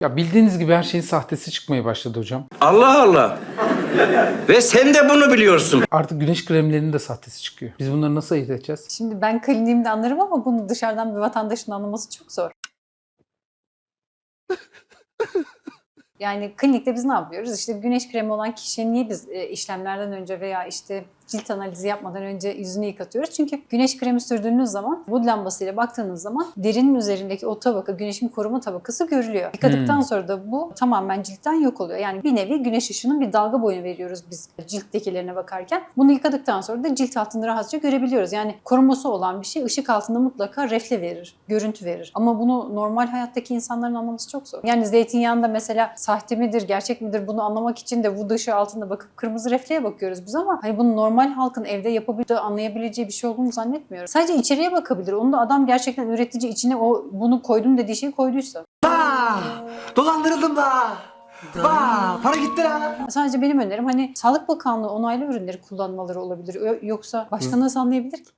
Ya bildiğiniz gibi her şeyin sahtesi çıkmaya başladı hocam. Allah Allah. Ve sen de bunu biliyorsun. Artık güneş kremlerinin de sahtesi çıkıyor. Biz bunları nasıl ayırt edeceğiz? Şimdi ben kliniğimde anlarım ama bunu dışarıdan bir vatandaşın anlaması çok zor. Yani klinikte biz ne yapıyoruz? İşte güneş kremi olan kişiye niye biz e, işlemlerden önce veya işte cilt analizi yapmadan önce yüzünü yıkatıyoruz? Çünkü güneş kremi sürdüğünüz zaman bu lambasıyla baktığınız zaman derinin üzerindeki o tabaka, güneşin koruma tabakası görülüyor. Yıkadıktan Hmm. sonra da bu tamamen ciltten yok oluyor. Yani bir nevi güneş ışığının bir dalga boyunu veriyoruz biz cilt lekelerine bakarken. Bunu yıkadıktan sonra da cilt altında rahatça görebiliyoruz. Yani koruması olan bir şey ışık altında mutlaka refle verir, görüntü verir. Ama bunu normal hayattaki insanların anlaması çok zor. Yani zeytinyağında mesela sahte midir, gerçek midir bunu anlamak için de bu dışı altında bakıp kırmızı refleye bakıyoruz biz ama hani bunu normal halkın evde yapabildiği, anlayabileceği bir şey olduğunu zannetmiyorum. Sadece içeriye bakabilir. Onu da adam gerçekten üretici içine o bunu koydum dediği şeyi koyduysa. Bah! Dolandırıldım da. Bah! Para gitti la. Sadece benim önerim hani Sağlık Bakanlığı onaylı ürünleri kullanmaları olabilir. Yo- Yoksa başka nasıl anlayabilir ki?